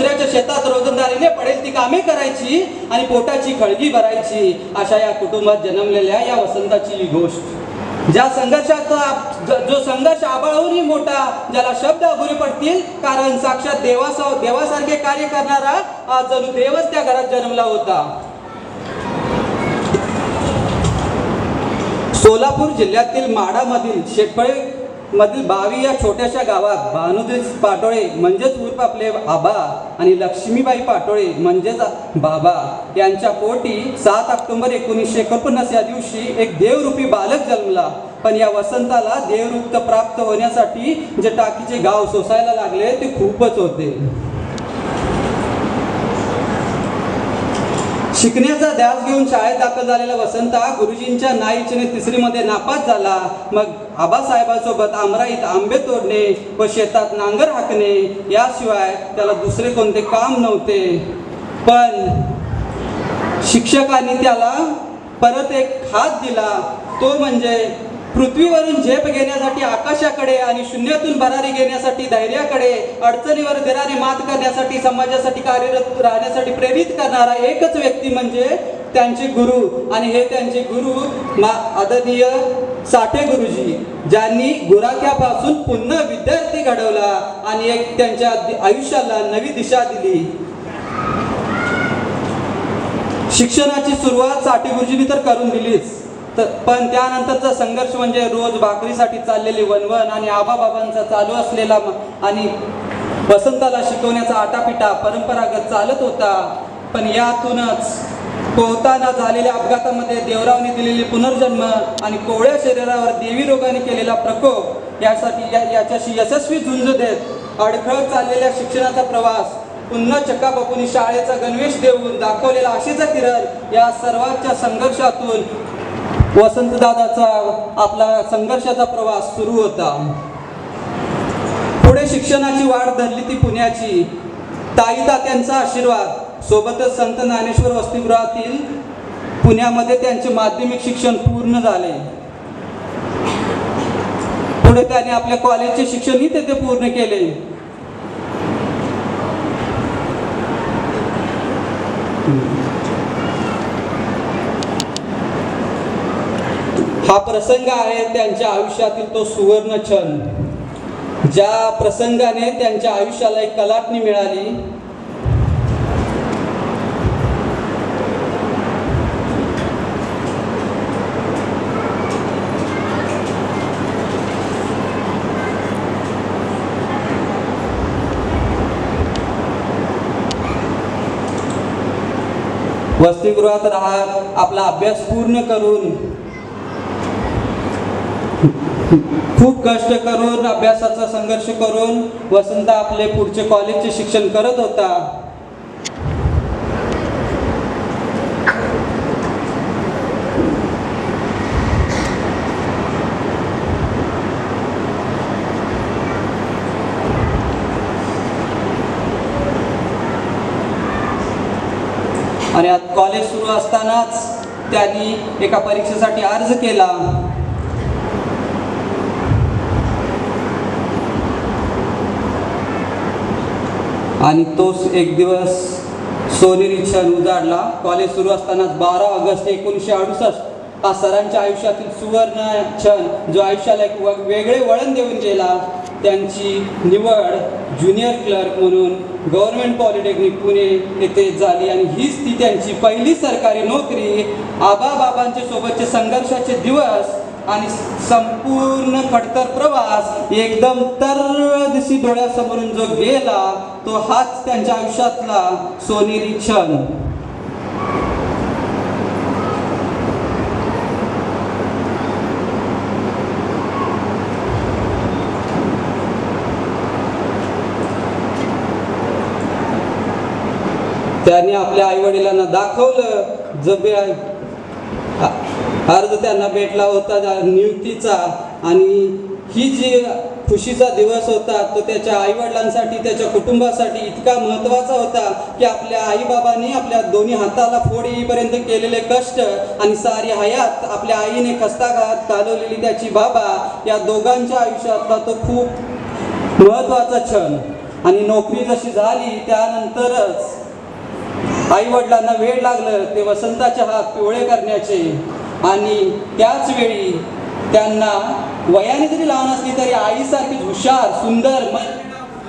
दुसऱ्याच्या शेतात रोजंदारीने पडेल ती कामे करायची आणि पोटाची खळगी भरायची अशा या कुटुंबात जन्मलेल्या या वसंताची गोष्ट. ज्या संघर्षाचा जो संघर्ष आबाळहूनही मोठा ज्याला शब्द अपुरे पडतील कारण साक्षात देवासा देवासारखे कार्य करणारा हा जणू देवच त्या घरात जन्मला होता. सोलापूर जिल्ह्यातील माडामधील शेटफळे मधील बावी या छोट्याशा गावात भानुदेश पाटोळे म्हणजेच उर्फ आपले आबा आणि लक्ष्मीबाई पाटोळे म्हणजेच बाबा यांच्या पोटी सात ऑक्टोबर एकोणीसशे एकोणपन्नास या दिवशी एक देवरूपी बालक जन्मला. पण या वसंताला देवरूप प्राप्त होण्यासाठी जे टाकीचे गाव सोसायला लागले ते खूपच होते. शिकण्याचा ध्यास घेऊन शाळेत दाखल झालेला वसंता गुरुजींच्या नाईचीने तिसरीमध्ये नापास झाला. मग आबासाहेबांसोबत आमराईत आंबे तोडणे व शेतात नांगर हाकणे याशिवाय त्याला दुसरे कोणते काम नव्हते. पण शिक्षकांनी त्याला परत एक हात दिला. तो म्हणजे पृथ्वीवरून झेप घेण्यासाठी आकाशाकडे आणि शून्यातून भरारी घेण्यासाठी धैर्याकडे अडचणीवर देणारी मात करण्यासाठी समाजासाठी कार्यरत राहण्यासाठी प्रेरित करणारा एकच व्यक्ती म्हणजे त्यांचे गुरु. आणि हे त्यांचे गुरु मा आदरणीय साठे गुरुजी ज्यांनी गुराख्यापासून पुन्हा विद्यार्थी घडवला आणि एक त्यांच्या आयुष्याला नवी दिशा दिली. शिक्षणाची सुरुवात साठे गुरुजींनी तर करून दिलीच. तर पण त्यानंतरचा संघर्ष म्हणजे रोज भाकरीसाठी चाललेली वनवन आणि आबाबाबांचा चालू असलेला आणि वसंताला शिकवण्याचा आटापिटा परंपरागत चालत होता. पण यातूनच पोहताना झालेल्या अपघातामध्ये देवरावने दिलेली पुनर्जन्म आणि कोवळ्या शरीरावर देवी रोगाने केलेला प्रकोप यासाठी या याच्याशी यशस्वी झुंज देत अडखळत चाललेल्या शिक्षणाचा प्रवास पुन्हा चक्काबापूंनी शाळेचा गणवेश देऊन दाखवलेला आशेचा किरण या सर्वांच्या संघर्षातून वसंतदादाचा आपला संघर्षाचा प्रवास सुरू होता. पुढे शिक्षणाची वाढ धरली ती पुण्याची. ताई तात्यांचा आशीर्वाद. सोबतच संत ज्ञानेश्वर वसतिगृहातील पुण्यामध्ये त्यांचे माध्यमिक शिक्षण पूर्ण झाले. पुढे त्याने आपल्या कॉलेजचे शिक्षणही तेथे पूर्ण केले. हा प्रसंग आहे त्यांच्या आयुष्यातील तो सुवर्ण क्षण. ज्या प्रसंगाने त्यांच्या आयुष्याला एक कलाटणी मिळाली. वसतिगृहात राहत आपला अभ्यास पूर्ण करून खूप कष्ट करून अभ्यासाचा संघर्ष करून वसंत आपले पुढचे कॉलेजचे शिक्षण करत होता. आणि आज कॉलेज सुरू असतानाच त्यांनी एका परीक्षेसाठी अर्ज केला. आणि तोच एक दिवस सोनेरी क्षण उजाडला. कॉलेज सुरू असतानाच बारा ऑगस्ट एकोणीसशे अडुसष्ट हा सरांच्या आयुष्यातील सुवर्ण क्षण जो आयुष्याला एक व- वेगळे वळण देऊन गेला. त्यांची निवड ज्युनियर क्लर्क म्हणून गव्हर्नमेंट पॉलिटेक्निक पुणे येथे झाली आणि हीच ती त्यांची पहिली सरकारी नोकरी. आबाबाबांच्या सोबतचे संघर्षाचे दिवस आणि संपूर्ण खडतर प्रवास एकदम तर दिशी डोळ्यासमोरून जो गेला तो हाच त्यांच्या आयुष्यातला सोनेरी क्षण. त्यांनी आपल्या आई वडिलांना दाखवलं जबे अर्ज त्यांना भेटला होता नियुक्तीचा. आणि ही जी खुशीचा दिवस होता तो त्याच्या आईवडिलांसाठी त्याच्या कुटुंबासाठी इतका महत्त्वाचा होता की आपल्या आईबाबांनी आपल्या दोन्ही हाताला फोड येईपर्यंत केलेले कष्ट आणि सारी हयात आपल्या आईने खस्ताघात घालवलेली त्याची बाबा या दोघांच्या आयुष्यातला तो खूप महत्त्वाचा क्षण. आणि नोकरी जशी झाली त्यानंतरच आई वडिलांना वेळ लागलं ते वसंताचे हात पिवळे करण्याचे. आणि त्याचवेळी त्यांना वयाने जरी लहान असली तरी आईसारखीच हुशार सुंदर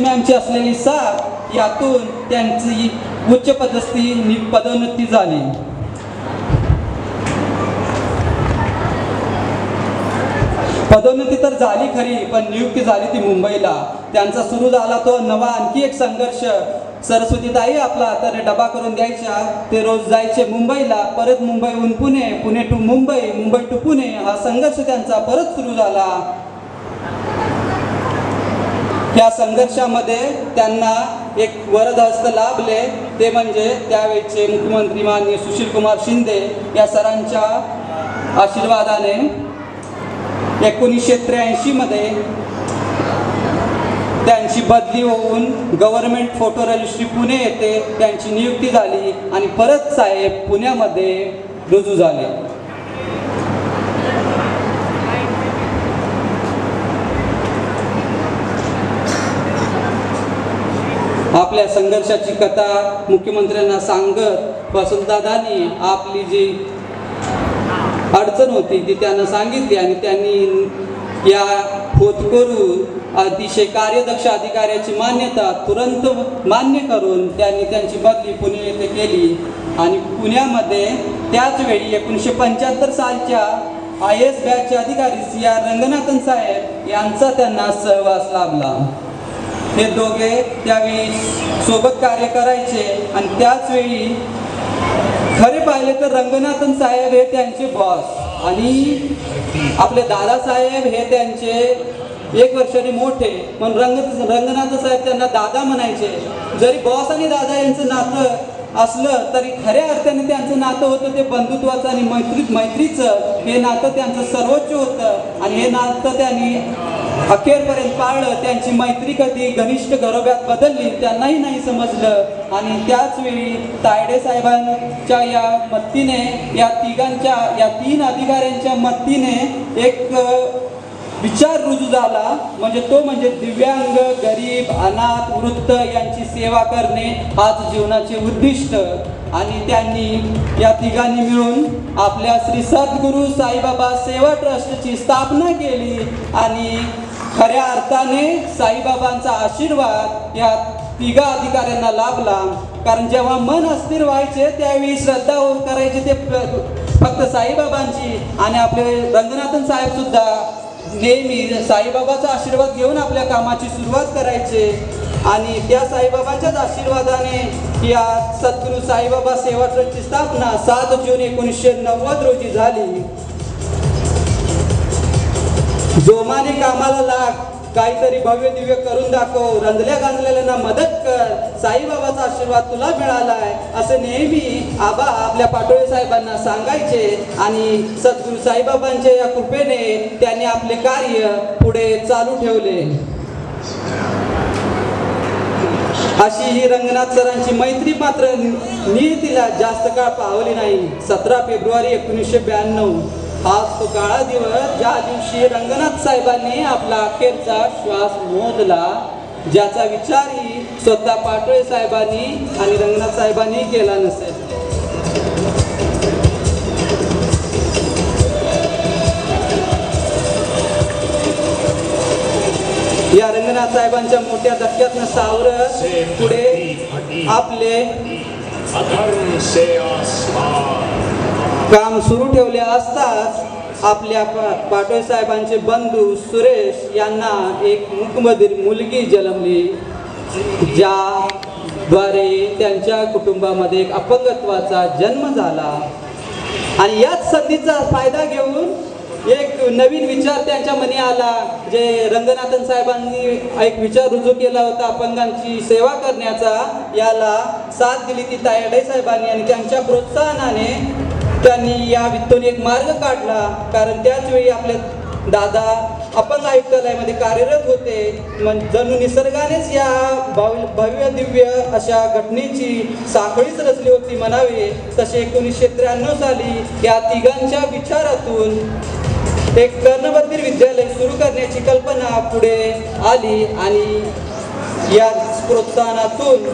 मॅमची असलेली साथ यातून त्यांची उच्च पदस्थी पदोन्नती झाली. पदोन्नती तर झाली खरी पण नियुक्ती झाली ती मुंबईला. त्यांचा सुरू झाला तो नवा आणखी एक संघर्ष. सरस्वतीताई आपला तर डबा करून द्यायच्या ते रोज जायचे मुंबईला परत मुंबईहून पुणे पुणे टू मुंबई मुंबई टू पुणे. हा संघर्ष त्यांचा परत सुरू झाला. या संघर्षामध्ये त्यांना एक वरदहस्त लाभले. ते म्हणजे त्यावेळचे मुख्यमंत्री माननीय सुशील कुमार शिंदे या सरांच्या आशीर्वादाने एकोणीसशे त्र्याऐंशीमध्ये त्यांची बदली होऊन गव्हर्नमेंट फोटो रजिस्ट्री पुणे येथे त्यांची नियुक्ती झाली आणि परत साहेब पुण्यामध्ये रुजू झाले. आपल्या संघर्षाची कथा मुख्यमंत्र्यांना सांगत वसंतदादांनी आपली जी अडचण होती ती त्यांना सांगितली आणि त्यांनी या होतकरू अतिशय कार्यदक्ष अधिकाऱ्याची मान्यता तुरंत मान्य करून त्यांनी त्यांची बदली पुणे येथे केली. आणि पुण्यामध्ये त्याचवेळी एकोणीसशे पंच्याहत्तर सालच्या आय एस बॅचचे अधिकारी सी आर रंगनाथन साहेब यांचा त्यांना सहवास लाभला. हे दोघे त्यावेळी सोबत कार्य करायचे आणि त्याचवेळी खरे पाहिले तर रंगनाथन साहेब हे त्यांचे बॉस आणि आपले दादासाहेब हे त्यांचे एक वर्षाने मोठे. म्हणून रंग रंगनाथ साहेब त्यांना दादा म्हणायचे. जरी बॉस आणि दादा यांचं नातं असलं तरी खऱ्या अर्थाने त्यांचं नातं होतं ते बंधुत्वाचं आणि मैत्री मैत्रीचं. हे नातं त्यांचं सर्वोच्च होतं. आणि हे नातं त्यांनी अखेरपर्यंत पाळलं त्यांची मैत्री कधी घनिष्ठ घरोब्यात बदलली त्यांनाही नाही समजलं. आणि त्याच वेळी तायडे साहेबांच्या या मत्तीने या तिघांच्या या तीन अधिकाऱ्यांच्या मत्तीने एक विचार रुजू झाला. म्हणजे तो म्हणजे दिव्यांग गरीब अनाथ वृत्त यांची सेवा करणे हाच जीवनाचे उद्दिष्ट. आणि त्यांनी या तिघांनी मिळून आपल्या श्री सद्गुरू साईबाबा सेवा ट्रस्टची स्थापना केली. आणि खऱ्या अर्थाने साईबाबांचा आशीर्वाद या तिघा अधिकाऱ्यांना लाभला. कारण जेव्हा मन अस्थिर व्हायचे त्यावेळी श्रद्धा हो- करायची ते फक्त साईबाबांची. आणि आपले रंगनाथन साहेब सुद्धा नेहमी साईबाबाचा आशीर्वाद घेऊन आपल्या कामाची सुरुवात करायचे. आणि त्या साईबाबाच्याच आशीर्वादाने या सद्गुरू साईबाबा सेवा ट्रस्टची स्थापना सात जून एकोणीसशे नव्वद रोजी झाली. जोमाने कामाला लाग. काहीतरी भव्य दिव्य करून दाखव. रंजल्या गांजलेल्यांना मदत कर. साईबाबाचा आशीर्वाद तुला मिळालाय. असं नेहमी आबा आपल्या पाटोळे साहेबांना सांगायचे आणि सद्गुरू साईबाबांच्या या कृपेने त्यांनी आपले कार्य पुढे चालू ठेवले. अशी ही रंगनाथ सरांची मैत्री मात्र नियतीला जास्त काळ पावली नाही. सतरा फेब्रुवारी एकोणीसशे ब्याण्णव. हाच तो काळा दिवस. ज्या दिवशी रंगनाथ साहेबांनी आपला अखेरचा श्वास मोजला ज्याचा विचारही स्वतः पाटोळे साहेबांनी आणि रंगनाथ साहेबांनी केला नसेल. या रंगनाथ साहेबांच्या मोठ्या धक्क्यातनं सावरत पुढे आपले अधर्म से आसमान काम सुरू ठेवले असताच आपल्या पा- पाटोळे साहेबांचे बंधू सुरेश यांना एक मुकमधील मुलगी जन्मली ज्याद्वारे त्यांच्या कुटुंबामध्ये एक अपंगत्वाचा जन्म झाला. आणि याच संधीचा फायदा घेऊन एक नवीन विचार त्यांच्या मनी आला जे रंगनाथन साहेबांनी एक विचार रुजू केला होता अपंगांची सेवा करण्याचा. याला साथ दिली ती तायडे साहेबांनी आणि त्यांच्या प्रोत्साहनाने त्यांनी या वित्तून एक मार्ग काढला. कारण त्याचवेळी आपले दादा अपंग आयुक्तालयामध्ये कार्यरत होते. मग जणू निसर्गानेच या भव्य भव्य दिव्य अशा घटनेची साखळीच रचली होती म्हणावे. तसे एकोणीसशे त्र्याण्णव साली या तिघांच्या विचारातून एक कर्णबंदीर विद्यालय सुरू करण्याची कल्पना पुढे आली आणि या प्रोत्साहनातून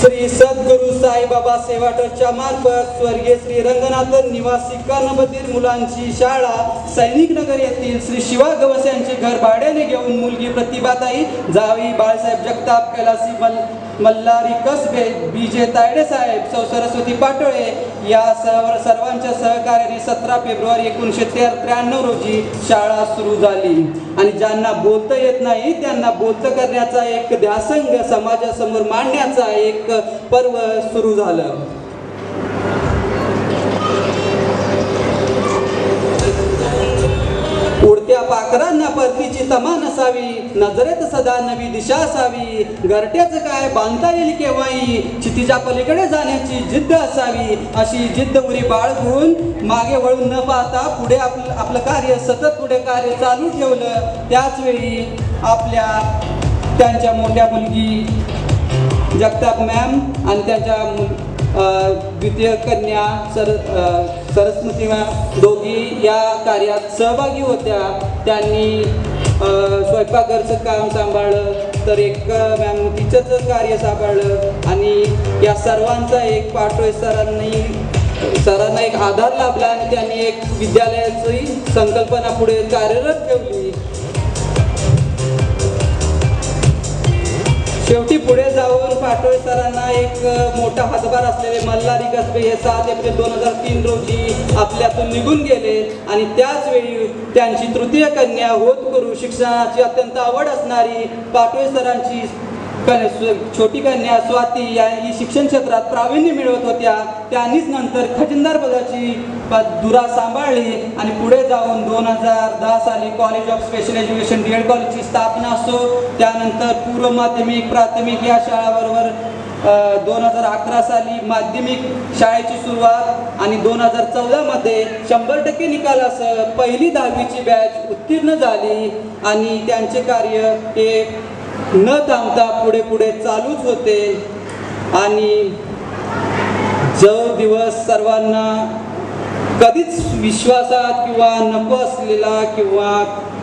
श्री सद्गुरु साईबाबा सेवा ट्रस्टच्या मार्फत स्वर्गीय श्री रंगनाथन निवासी कर्णबधीर मुलांची शाळा सैनिक नगर येथील श्री शिवा गवस यांचे घर भाड्याने घेऊन मुलगी प्रतिभाताई जावी बाळासाहेब जगताप कैलासी मल मल्हारी कसबे बी जे तायडे साहेब सौ सरस्वती पाटोळे या सर्व सर्वांच्या सहकार्याने सतरा फेब्रुवारी एकोणीसशे त्र्याण्णव रोजी शाळा सुरू झाली. आणि ज्यांना बोलता येत नाही त्यांना बोलतं करण्याचा एक ध्यासंग समाजासमोर मांडण्याचा एक पर्व सुरू झालं. पाखरांना परतीची तमा नसावी नजरेत सदा नवी दिशा असावी घरट्याचं काय बांधता येईल केव्हाही चितीच्या पलीकडे जाण्याची जिद्द असावी अशी जिद्द उरी बाळगून मागे वळून न पाहता पुढे आपलं आपलं कार्य सतत पुढे कार्य चालू ठेवलं त्याच वेळी आपल्या त्यांच्या मोठ्या मुलगी जगताप मॅम आणि त्यांच्या द्वितीय कन्या सर आ, सरस्वतीमा मॅम दोघी या कार्यात सहभागी होत्या. त्यांनी स्वयंपाकघरचं काम सांभाळलं तर एक मॅम तिचंच कार्य सांभाळलं आणि या सर्वांचा एक पाटोळे सरांनी सरांना एक आधार लाभला आणि त्यांनी एक विद्यालयाची संकल्पना पुढे कार्यरत ठेवली. शेवटी पुढे जाऊन पाटोळे सरांना एक मोठा हातभार असलेले मल्हारी कसबे हे सात एप्रिल दोन हजार तीन रोजी आपल्यातून निघून गेले. आणि त्याच वेळी त्यांची तृतीय कन्या होत करू शिक्षणाची अत्यंत आवड असणारी पाटोळे सरांची कन्या- छोटी कन्या स्वाती या ही शिक्षण क्षेत्रात प्रावीण्य मिळवत होत्या. त्यांनीच नंतर खजिनदार पदाची दुरा सांभाळली आणि पुढे जाऊन दोन हजार दहा साली college of special education D Ed कॉलेजची स्थापना असो त्यानंतर पूर्व माध्यमिक प्राथमिक या शाळाबरोबर दोन हजार अकरा साली माध्यमिक शाळेची सुरुवात आणि दोन हजार चौदामध्ये शंभर टक्के निकालासह पहिली दहावीची बॅच उत्तीर्ण झाली आणि त्यांचे कार्य हे न थांबता पुढे पुढे चालूच होते. आणि जो दिवस सर्वांना कधीच विश्वासात किंवा नको असलेला किंवा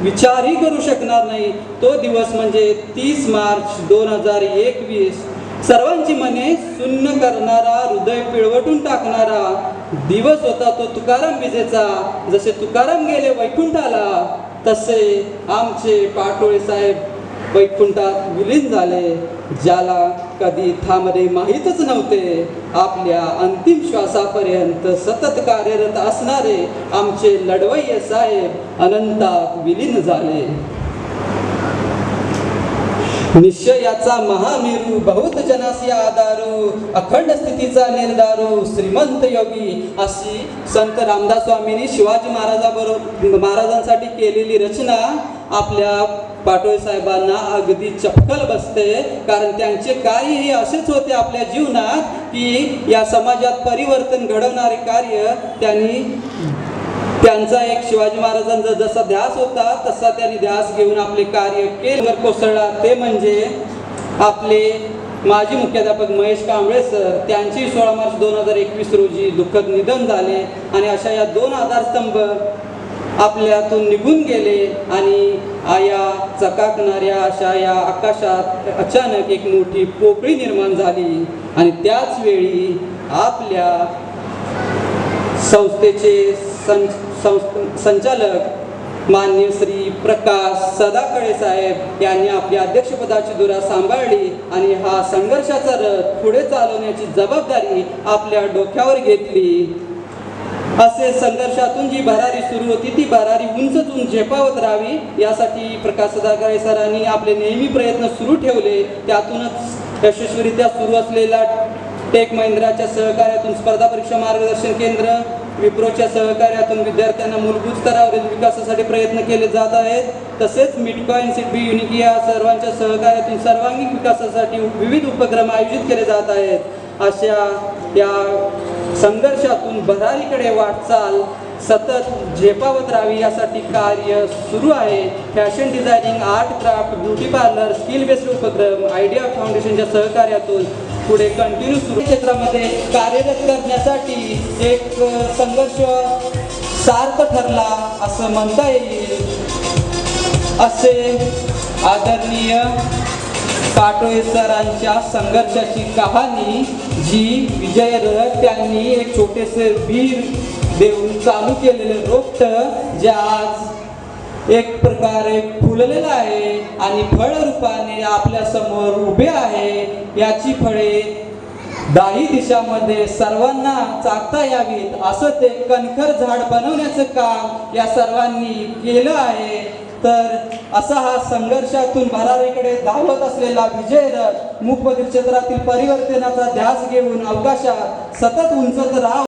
विचारही करू शकणार नाही. तो दिवस म्हणजे तीस मार्च दोन हजार एकवीस. सर्वांची मने सुन्न करणारा हृदय पिळवटून टाकणारा दिवस होता तो तुकाराम विजेचा. जसे तुकाराम गेले वैकुंठाला तसे आमचे पाटोळे साहेब वैकुंठात विलीन झाले ज्याला कधी थांबणे माहीतच नव्हते. आपल्या अंतिम श्वासापर्यंत सतत कार्यरत असणारे आमचे लढवय्ये साहेब अनंतात विलीन झाले. निश्चयाचा महामेरू बहुत जनासी आधारू अखंड स्थितीचा निर्धारू श्रीमंत योगी अशी संत रामदास स्वामींनी शिवाजी महाराजाबरोबर महाराजांसाठी केलेली रचना आपल्या पाटोळे साहेबांना अगदी चपकल बसते. कारण त्यांचे कार्य हे असेच होते आपल्या जीवनात की या समाजात परिवर्तन घडवणारे कार्य त्यांनी त्यांचा एक शिवाजी महाराजांचा जसा ध्यास होता तसा त्यांनी ध्यास घेऊन आपले कार्य केलं. कोसळला ते म्हणजे आपले माजी मुख्याध्यापक महेश कांबळे सर त्यांची सोळा मार्च दोन हजार एकवीस रोजी दुःखद निधन झाले. आणि अशा या दोन आधारस्तंभ आपल्यातून निघून गेले आणि आया चकाकणाऱ्या अशा या आकाशात अचानक एक मोठी पोकळी निर्माण झाली. आणि त्याच वेळी आपल्या संस्थेचे सं संचालक मान्य श्री प्रकाश सदाकळे साहेब यांनी आपल्या अध्यक्षपदाची धुरा सांभाळली आणि हा संघर्षाचा रथ पुढे चालवण्याची जबाबदारी आपल्या डोक्यावर घेतली. असे संघर्षातून जी भरारी सुरू होती ती भरारी उंच झेपावत राहावी यासाठी प्रकाश सदाकळे सरांनी आपले नेहमी प्रयत्न सुरू ठेवले. त्यातूनच यशस्वीरित्या सुरू असलेला टेक महिंद्राच्या सहकार्यातून स्पर्धा परीक्षा मार्गदर्शन केंद्र विप्रोच्या सहकार्यातून विद्यार्थ्यांना मूलभूत स्तरावरील विकासासाठी प्रयत्न केले जात आहेत. तसेच मिटकॉइन सिडबी युनिक या सर्वांच्या सहकार्यातून सर्वांगीण विकासासाठी विविध उपक्रम आयोजित केले जात आहेत. अशा या संघर्षातून भरारीकडे वाटचाल सतत झेपावत राहावी यासाठी कार्य सुरू आहे. Fashion designing art craft beauty parlour skill based उपक्रम आयडिया फाउंडेशनच्या सहकार्यातून पुढे कंटिन्यू सुरू. क्षेत्रामध्ये कार्यरत करण्यासाठी एक संघर्ष सार्थ ठरला असं म्हणता येईल. असे आदरणीय काटोळे सरांच्या संघर्षाची कहाणी जी विजय रथ त्यांनी एक छोटेसे वीर देऊन चालू केलेले रोपट जे आज एक प्रकारे फुललेलं आहे आणि फळ रूपाने आपल्यासमोर उभे आहे. याची फळे दाही दिशामध्ये सर्वांना चाकता यावीत. असं ते कणखर झाड बनवण्याचं काम या सर्वांनी केलं आहे. तर असा हा संघर्षातून भरारीकडे धावत असलेला विजय रथ मूकबधीर क्षेत्रातील परिवर्तनाचा ध्यास घेऊन अवकाशात सतत उंचत राह